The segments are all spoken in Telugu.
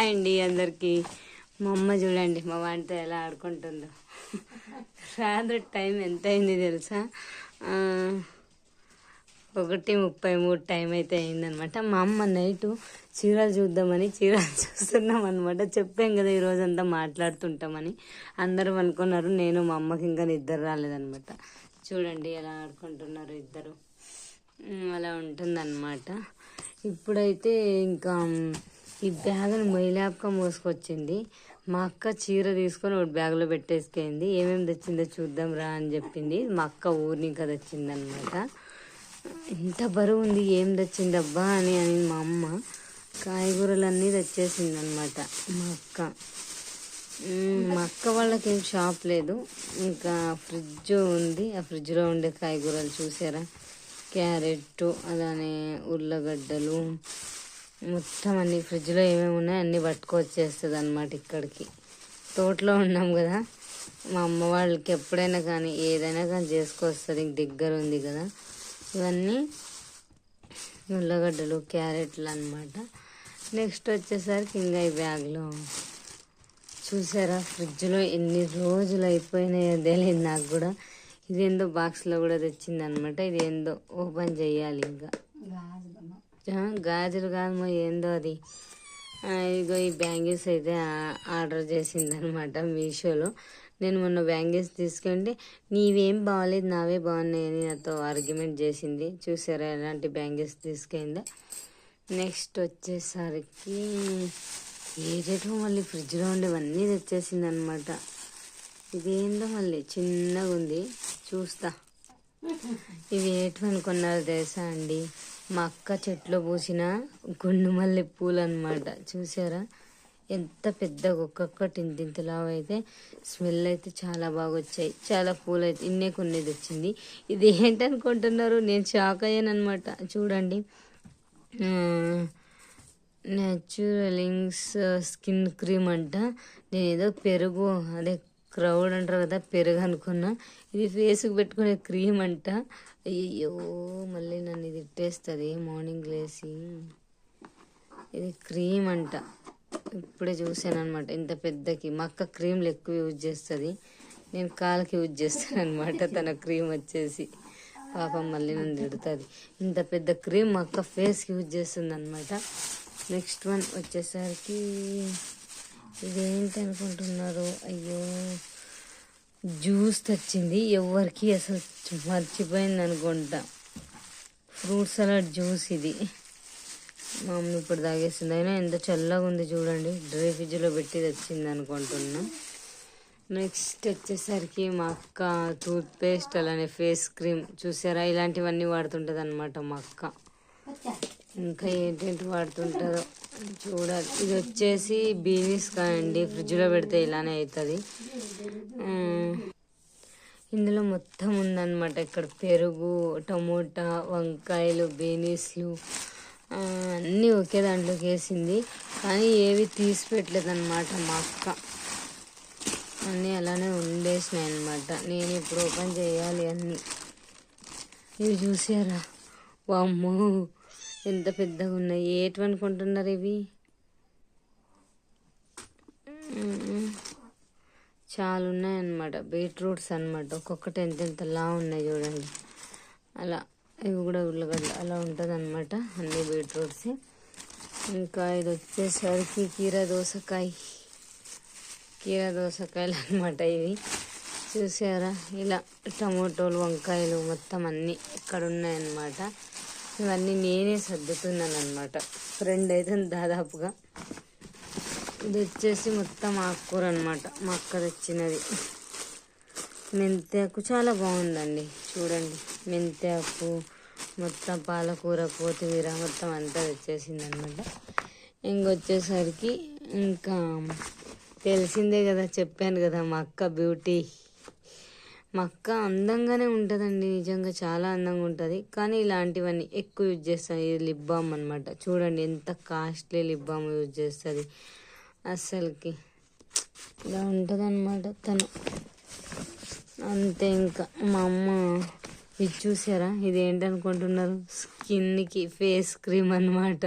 హాయ్ అండి అందరికీ. మా అమ్మ చూడండి మా వాడితో ఎలా ఆడుకుంటుందో. రాత్రి టైం ఎంత అయింది తెలుసా? ఒకటి ముప్పై మూడు టైం అయితే అయిందనమాట. మా అమ్మ నైట్ చీరలు చూద్దామని చీరలు చూస్తున్నాం అనమాట చెప్పాం కదా ఈరోజంతా మాట్లాడుతుంటామని. అందరూ అనుకున్నారు నేను మా అమ్మకి ఇంకా నిద్ర రాలేదనమాట. చూడండి ఎలా ఆడుకుంటున్నారు ఇద్దరు. అలా ఉంటుందన్నమాట. ఇప్పుడైతే ఇంకా ఈ బ్యాగ్ని మైలాప్గా మోసుకొచ్చింది. మా అక్క చీర తీసుకొని ఒక బ్యాగ్లో పెట్టేసుకెళ్ళింది ఏమేమి తెచ్చిందో చూద్దాం రా అని చెప్పింది. మా అక్క ఊరి ఇంకా తెచ్చిందనమాట ఇంత బరువు ఉంది ఏం తెచ్చిందబ్బా అని అని మా అమ్మ. కాయగూరలన్నీ తెచ్చేసింది అనమాట మా అక్క. మా అక్క వాళ్ళకి ఏం షాప్ లేదు. ఇంకా ఫ్రిడ్జ్ ఉంది. ఆ ఫ్రిడ్జ్లో ఉండే కాయగూరలు చూసారా? క్యారెట్ అలానే ఉర్లగడ్డలు మొత్తం అన్ని ఫ్రిడ్జ్లో ఏమేమి ఉన్నాయో అన్నీ పట్టుకొచ్చేస్తుంది అనమాట ఇక్కడికి. తోటలో ఉన్నాం కదా. మా అమ్మ వాళ్ళకి ఎప్పుడైనా కానీ ఏదైనా కానీ చేసుకొస్తుంది. ఇంక దగ్గర ఉంది కదా. ఇవన్నీ ఉల్లగడ్డలు క్యారెట్లు అనమాట నెక్స్ట్ వచ్చేసరికి ఇంకా ఈ బ్యాగ్లో చూసారా? ఫ్రిడ్జ్లో ఎన్ని రోజులు అయిపోయినాయో తెలియదు నాకు కూడా. ఇదేందో బాక్స్లో కూడా తెచ్చింది అనమాట ఇది ఏందో ఓపెన్ చేయాలి ఇంకా. గాజులు కాదమ్మో ఏందో అది. ఇదిగో ఈ బ్యాంగిల్స్ అయితే ఆర్డర్ చేసింది అనమాట మీషోలో. నేను మొన్న బ్యాంగిల్స్ తీసుకుంటే నీవేం బాగాలేదు నావే బాగున్నాయని నాతో ఆర్గ్యుమెంట్ చేసింది. చూసారా ఎలాంటి బ్యాంగిల్స్ తీసుకెళ్ళిందో నెక్స్ట్ వచ్చేసరికి ఏదేటో మళ్ళీ ఫ్రిడ్జ్లో ఉండేవన్నీ తెచ్చేసింది అనమాట ఇదేందో మళ్ళీ చిన్నగా ఉంది చూస్తా. ఇవి ఏటు అనుకున్నారు తెలుసా అండి? మా అక్క చెట్లో పూసిన గుండు మల్లె పూలు అనమాట చూసారా? ఎంత పెద్దగా ఒక్కొక్కటి ఇంత అయితే స్మెల్ అయితే చాలా బాగా వచ్చాయి చాలా పూలు అయితే ఇన్నే కొన్నేది వచ్చింది ఇది ఏంటనుకుంటున్నారు? నేను షాక్ అయ్యాను అనమాట చూడండి న్యాచురలింగ్స్ స్కిన్ క్రీమ్ అంట. నేను ఏదో పెరుగు అదే క్రౌడ్ అంటారు కదా పెరుగు అనుకున్నా. ఇది ఫేస్కి పెట్టుకునే క్రీమ్ అంట. అయ్యో మళ్ళీ నన్ను ఇది ఇట్టేస్తుంది మార్నింగ్ లేసి ఇది క్రీమ్ అంట. ఇప్పుడే చూసాను అనమాట ఇంత పెద్దకి. మా అక్క క్రీమ్లు ఎక్కువ యూజ్ చేస్తుంది. నేను కాళ్ళకి యూజ్ చేస్తాను అనమాట తన క్రీమ్ వచ్చేసి. పాపం మళ్ళీ నన్ను తిడుతుంది. ఇంత పెద్ద క్రీమ్ మా అక్క ఫేస్కి యూజ్ చేస్తుంది అనమాట నెక్స్ట్ వన్ వచ్చేసరికి ఇదేంటి అనుకుంటున్నారు అయ్యో! జ్యూస్ తెచ్చింది. ఎవరికి అసలు మర్చిపోయింది అనుకుంటా ఫ్రూట్ సలాడ్ జ్యూస్ ఇది. మా మమ్మీ ఇప్పుడు తాగేసింది. అయినా ఎంత చల్లగా ఉంది చూడండి. డ్రై ఫ్రిడ్జ్లో పెట్టి తెచ్చింది అనుకుంటున్నా నెక్స్ట్ వచ్చేసరికి మా అక్క టూత్ పేస్ట్ అలానే ఫేస్ క్రీమ్. చూసారా? ఇలాంటివన్నీ వాడుతుంటుంది అనమాట మా అక్క. ఇంకా ఏంటేంటి వాడుతుంటుందో చూడాలి. ఇది వచ్చేసి బీనీస్ కాయండి ఫ్రిడ్జ్లో పెడితే ఇలానే అవుతుంది ఇందులో మొత్తం ఉందన్నమాట. ఇక్కడ పెరుగు టమోటా వంకాయలు బీనీస్లు అన్నీ ఒకే దాంట్లోకి వేసింది. కానీ ఏవి తీసి పెట్టలేదన్నమాట మా అక్క. అన్నీ అలానే ఉండేసినాయి అనమాట నేను ఇప్పుడు ఓపెన్ చేయాలి అన్నీ. ఇవి చూసారా? వామ్మో! ఎంత పెద్దగా ఉన్నాయి? ఏటు అనుకుంటున్నారు ఇవి? చాలా ఉన్నాయన్నమాట. బీట్రూట్స్ అన్నమాట. ఒక్కొక్కటి ఎంతెంతలా ఉన్నాయి చూడండి. అలా ఇవి కూడా ఉల్లగడ్డ అలా ఉంటుంది అనమాట అన్ని బీట్రూట్స్ ఇంకా ఇది వచ్చేసరికి కీర దోసకాయ. కీర దోసకాయలు అనమాట ఇవి. చూసారా? ఇలా టమోటోలు వంకాయలు మొత్తం అన్నీ ఇక్కడ ఉన్నాయన్నమాట ఇవన్నీ నేనే సర్దుతున్నాను అనమాట ఫ్రెండ్ అయితే దాదాపుగా ఇది వచ్చేసి మొత్తం ఆకుకూర అనమాట మా అక్క తెచ్చినది. మెంతాకు చాలా బాగుందండి. చూడండి. మెంతాకు మొత్తం పాలకూర కొత్తిమీర మొత్తం అంతా తెచ్చేసింది అనమాట ఇంకొచ్చేసరికి ఇంకా తెలిసిందే కదా చెప్పాను కదా మా అక్క బ్యూటీ. మా అక్క అందంగానే ఉంటుందండి నిజంగా చాలా అందంగా ఉంటుంది. కానీ ఇలాంటివన్నీ ఎక్కువ యూజ్ చేస్తాను ఇది లిప్ బామ్ అనమాట చూడండి ఎంత కాస్ట్లీ లిప్ బామ్ యూజ్ చేస్తుంది. అస్సలకి ఇలా ఉంటుంది అనమాట తను. అంతే ఇంకా మా అమ్మ ఇది చూసారా? ఇది ఏంటనుకుంటున్నారు స్కిన్కి ఫేస్ క్రీమ్ అనమాట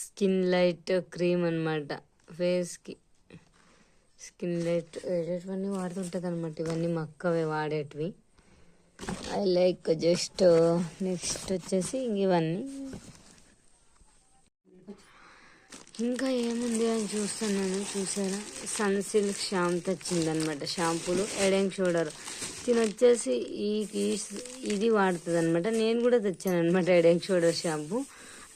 స్కిన్ లైట్ క్రీమ్ అనమాట ఫేస్కి. స్కిన్ లైట్ వేరేటివన్నీ వాడుతుంటుంది అనమాట ఇవన్నీ మా అక్కవే వాడేటివి. ఐ లైక్ జస్ట్ నెక్స్ట్ వచ్చేసి ఇవన్నీ. ఇంకా ఏముంది అని చూస్తున్నాను చూసారా? సన్ సిల్క్ షాంపూ తెచ్చిందనమాట షాంపూలు ఎడెంగ్ షోడర్ తిని వచ్చేసి ఈ ఇది వాడుతుంది అనమాట నేను కూడా తెచ్చాను అనమాట ఎడెంగ్ షోడర్ షాంపూ.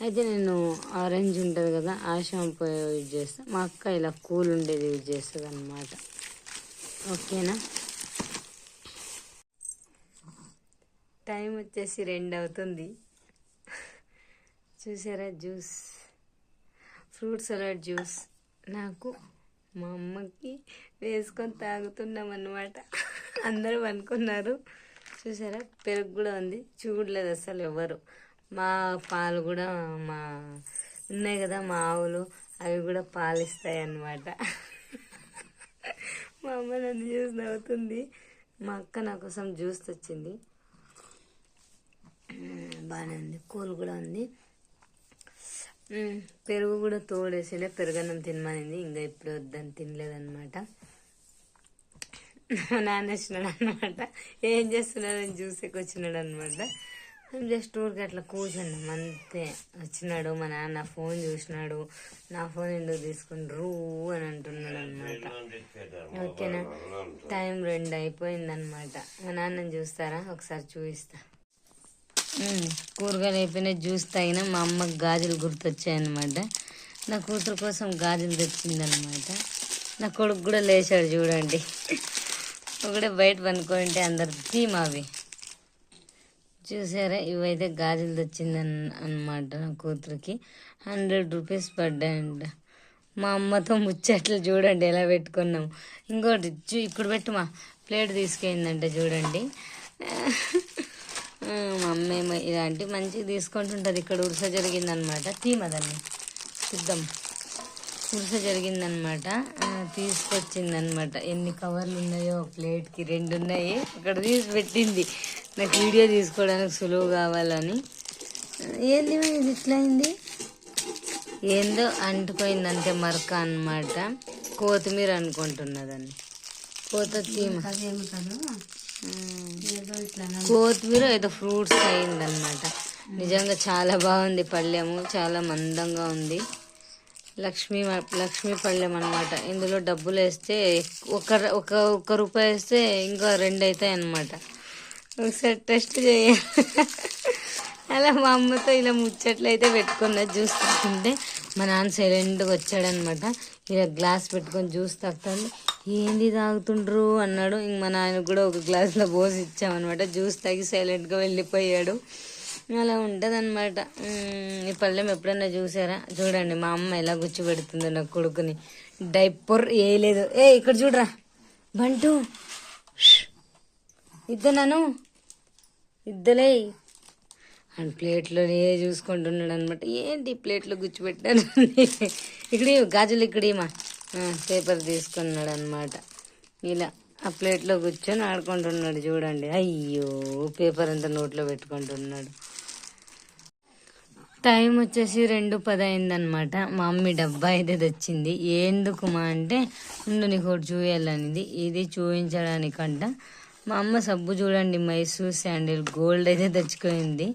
అయితే నేను ఆరెంజ్ ఉంటుంది కదా ఆ షాంపూ యూజ్ చేస్తాను మా అక్క ఇలా కూల్ ఉండేది యూజ్ చేస్తుంది అనమాట ఓకేనా? టైం వచ్చేసి రెండు అవుతుంది. చూసారా జ్యూస్? ఫ్రూట్ సలాడ్ జ్యూస్ నాకు మా అమ్మకి వేసుకొని తాగుతున్నాం అన్నమాట అందరూ అనుకున్నారు. చూసారా? పెరుగు కూడా ఉంది. చూడలేదు అసలు ఎవరు. మా పాలు కూడా మా ఉన్నాయి కదా మా ఆవులు అవి కూడా పాలిస్తాయి అన్నమాట మా అమ్మ నన్ను జ్యూస్ నవ్వుతుంది. మా అక్క నా కోసం జ్యూస్ తెచ్చింది. బాగానే ఉంది. కూల్ కూడా ఉంది. పెరుగు కూడా తోడేసేలే పెరుగన్నం తినమనింది. ఇంకా ఇప్పుడు వద్దని తినలేదన్నమాట. మా నాన్న వచ్చినాడు అనమాట ఏం చేస్తున్నాడని చూసేకి వచ్చినాడు అనమాట జస్ట్ ఊరికి అట్లా కూర్చున్నాం. అంతే. వచ్చినాడు మా నాన్న ఫోన్ చూసినాడు. నా ఫోన్ ఎందుకు తీసుకుంటారు అని అంటున్నాడు అనమాట ఓకేనా? టైం రెండు అయిపోయిందనమాట మా నాన్నని చూస్తారా? ఒకసారి చూపిస్తా. కూరగాయలు అయిపోయినా జ్యూస్ తాగిన మా అమ్మకి గాజులు గుర్తొచ్చాయన్నమాట. నా కూతురు కోసం గాజులు తెచ్చిందనమాట నా కొడుకు కూడా లేచాడు చూడండి. ఒకటే బయట పనుకుంటే అందరు థీమ్ అవి చూసారా? ఇవైతే గాజులు తెచ్చింది అనమాట నా కూతురికి. హండ్రెడ్ రూపీస్ పడ్డాయంట. మా అమ్మతో ముచ్చట్లు చూడండి ఎలా పెట్టుకున్నాం ఇంకోటి చూ ఇప్పుడు పెట్టు మా ప్లేట్ తీసుకెళ్ళిందంట చూడండి. మా అమ్మ ఏమో ఇలాంటి మంచిగా తీసుకుంటుంటుంది. ఇక్కడ ఉరుస జరిగిందనమాట తీమదాన్ని చూద్దాం. ఉరుస జరిగిందనమాట తీసుకొచ్చిందనమాట ఎన్ని కవర్లు ఉన్నాయో ప్లేట్కి? రెండు ఉన్నాయి. అక్కడ తీసి పెట్టింది. నాకు వీడియో తీసుకోవడానికి సులువు కావాలని. ఏంది ఇది ఇట్లా అయింది? ఏందో అంటుపోయింది అంతే మరక అనమాట కొత్తిమీర అనుకుంటున్నదాన్ని. కోత తీమ. కొత్తిమీర ఏదో ఫ్రూట్స్ అయిందనమాట నిజంగా చాలా బాగుంది పళ్ళెము. చాలా మందంగా ఉంది. లక్ష్మీ లక్ష్మీ పళ్ళెం అనమాట ఇందులో డబ్బులు వేస్తే ఒక ఒక రూపాయి వేస్తే ఇంకా రెండు అవుతాయి అనమాట ఒకసారి టెస్ట్ చేయాలి అలా మా అమ్మతో ఇలా ముచ్చట్లు అయితే పెట్టుకున్నా జ్యూస్ తాగుతుంటే. మా నాన్న సైలెంట్గా వచ్చాడనమాట. ఇలా గ్లాస్ పెట్టుకొని జ్యూస్ తాగుతుంది ఏంది తాగుతుండ్రు? అన్నాడు. ఇంక మా నాన్న కూడా ఒక గ్లాస్లో పోసి ఇచ్చామన్నమాట జ్యూస్ తాగి సైలెంట్గా వెళ్ళిపోయాడు. అలా ఉంటుంది అనమాట ఈ పళ్ళెం ఎప్పుడన్నా చూసారా? చూడండి మా అమ్మ ఎలా గుచ్చిపెడుతుందో నా కొడుకుని. డైపర్ వేయలేదు. ఏ ఇక్కడ చూడరా. బంటు. ఇద్దనాను ఇద్దలే. అండ్ ప్లేట్లో ఏ చూసుకుంటున్నాడు అనమాట ఏంటి ప్లేట్లో గుచ్చిపెట్టాను ఇక్కడ గాజులు ఇక్కడేమా? పేపర్ తీసుకున్నాడు అనమాట ఇలా ఆ ప్లేట్లో కూర్చొని ఆడుకుంటున్నాడు చూడండి. అయ్యో పేపర్ అంతా నోట్లో పెట్టుకుంటున్నాడు. టైం వచ్చేసి రెండు పది అయిందనమాట మా మమ్మీ డబ్బా అయితే తెచ్చింది. ఎందుకు మా అంటే ఉండు నీకు ఒకటి చూయాలనేది. ఇది చూపించడానికంట మా అమ్మ సబ్బు చూడండి మైసూర్ శాండిల్ గోల్డ్ అయితే తెచ్చుకుంది.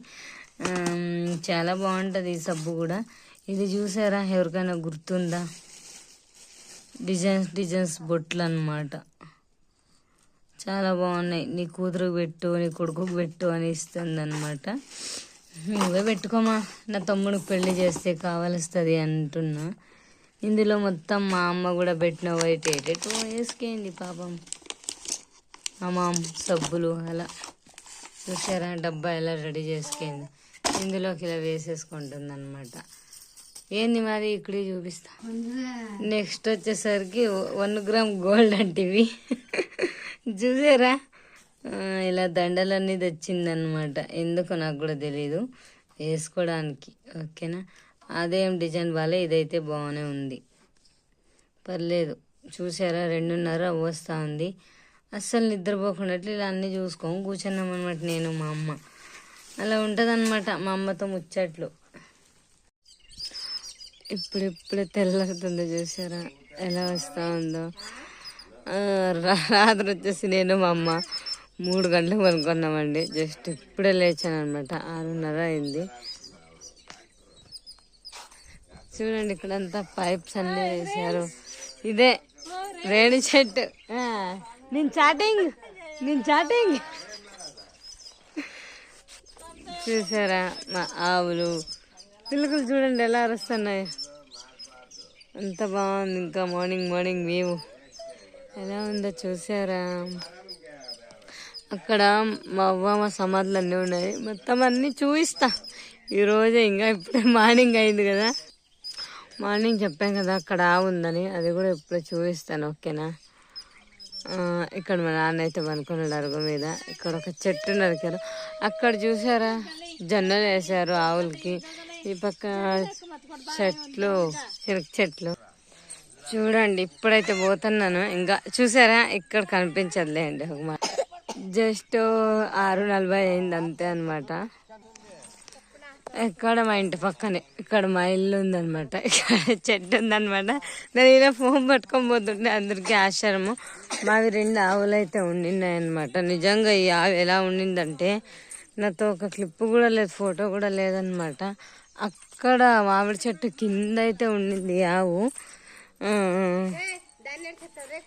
చాలా బాగుంటుంది ఈ సబ్బు కూడా. ఇది చూసారా? ఎవరికైనా గుర్తుందా? డిజైన్స్ డిజైన్స్ బొట్లు అన్నమాట చాలా బాగున్నాయి. నీ కూతురుకు పెట్టు నీ కొడుకుకు పెట్టు అని ఇస్తుంది అనమాట నువ్వే పెట్టుకోమా. నా తమ్ముడికి పెళ్ళి చేస్తే కావలిస్తుంది అంటున్నా. ఇందులో మొత్తం మా అమ్మ కూడా పెట్టిన వైట్ ఎయిట్ టూ వేసుకేంది పాపం. అమ్మాం సబ్బులు అలా చూసారా? డబ్బా ఎలా రెడీ చేసుకుంది. ఇందులోకి ఇలా వేసేసుకుంటుంది అనమాట ఏంది మరి ఇక్కడే చూపిస్తా. నెక్స్ట్ వచ్చేసరికి వన్ గ్రామ్ గోల్డ్ అంటివి చూసారా? ఇలా దండలన్నీ తెచ్చిందనమాట ఎందుకు నాకు కూడా తెలీదు. వేసుకోవడానికి. ఓకేనా? అదేం డిజైన్ బాలే ఇదైతే బాగానే ఉంది. పర్లేదు. చూసారా? రెండున్నర వస్తూ ఉంది. అస్సలు నిద్రపోకుండా ఇలా అన్నీ చూసుకోము. కూర్చున్నాం అనమాట నేను మా అమ్మ. అలా ఉంటుంది మా అమ్మతో ముచ్చట్లు. ఇప్పుడు ఇప్పుడు తెల్లవుతుందో చూసారా? ఎలా వస్తూ ఉందో రా- రాత్రి వచ్చేసి నేను మా అమ్మ మూడు గంటలకు పనుకున్నామండి జస్ట్ ఇప్పుడే లేచాను అనమాట ఆరున్నర అయింది. చూడండి ఇక్కడంతా పైప్స్ అన్నీ వేశారు. ఇదే రేణి చెట్టు. నేను చాటింగ్ నేను చాటింగ్ చూసారా మా ఆవులు? పిల్లకలు చూడండి ఎలా అరుస్తున్నాయి. అంత బాగుంది. ఇంకా మార్నింగ్ మార్నింగ్ వేవు ఎలా ఉందో చూసారా? అక్కడ మా అవ్వ మా సమాధులు అన్నీ ఉన్నాయి. మొత్తం అన్నీ చూపిస్తా. ఈరోజే ఇంకా ఇప్పుడే మార్నింగ్ అయింది కదా. మార్నింగ్ చెప్పాం కదా అక్కడ ఆవు ఉందని. అది కూడా ఇప్పుడే చూపిస్తాను ఓకేనా? ఇక్కడ మా నాన్న అయితే పనుకున్నాడు అరుగు మీద. ఇక్కడ ఒక చెట్టు నరికారు అక్కడ చూసారా? జొన్నలు వేసారు ఆవులకి. ఈ పక్క చెట్లు చెరుకు చెట్లు. చూడండి ఇప్పుడైతే పోతున్నాను. ఇంకా చూసారా? ఇక్కడ కనిపించదులేండి ఒక మాట. జస్ట్ ఆరు నలభై అయింది అంతే అనమాట ఇక్కడ మా ఇంటి పక్కనే. ఇక్కడ మా ఇల్లు ఉందనమాట ఇక్కడ చెట్టు ఉందనమాట నేను ఇలా ఫోన్ పట్టుకొని పోతుంటే అందరికీ ఆశ్చర్యము. మావి రెండు ఆవులు అయితే ఉండినాయనమాట నిజంగా ఈ ఆవు ఎలా ఉండిందంటే నాతో ఒక క్లిప్ కూడా లేదు ఫోటో కూడా లేదనమాట అక్కడ మామిడి చెట్టు కింద అయితే ఉండింది ఆవు.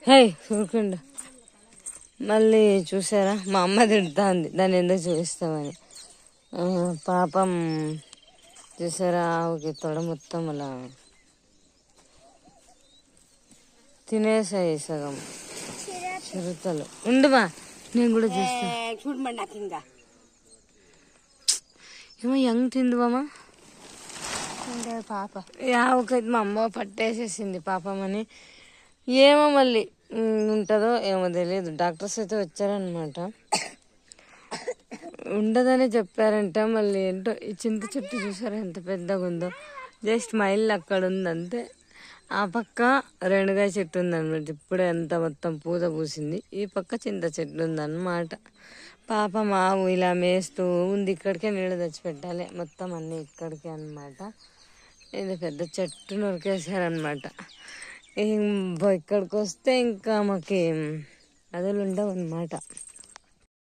హే చూడకుండా మళ్ళీ చూసారా? మా అమ్మ తిడుతుంది. దాన్ని ఎందుకు చూపిస్తామని. పాపం చూసారా ఆవుకి తొడ మొత్తం అలా తినేసాయి సగం. చిరుతలు. ఉండుమా నేను కూడా చూస్తా. ఇంకా. ఏమో యంగ్ తిందువమ్మా పాప. ఆవుకైతే మా అమ్మ పట్టేసేసింది పాపం అని ఏమో మళ్ళీ ఉంటుందో ఏమో తెలియదు డాక్టర్స్ అయితే వచ్చారనమాట ఉండదని చెప్పారంట. మళ్ళీ ఏంటో ఈ చింత చెట్టు చూసారా? ఎంత పెద్దగా ఉందో. జస్ట్ మైల్ అక్కడ ఉంది అంతే ఆ పక్క రేణుగా చెట్టు ఉందన్నమాట. ఇప్పుడే అంత మొత్తం పూత పూసింది. ఈ పక్క చింత చెట్టు ఉందన్నమాట. పాప మావు ఇలా మేస్తూ ఉంది. ఇక్కడికే నీళ్ళు తెచ్చిపెట్టాలి. మొత్తం అన్నీ ఇక్కడికే అన్నమాట. ఇది పెద్ద చెట్టు నొరికేశారనమాట ఇక్కడికి వస్తే ఇంకా మాకు అదలు ఉండవు అనమాట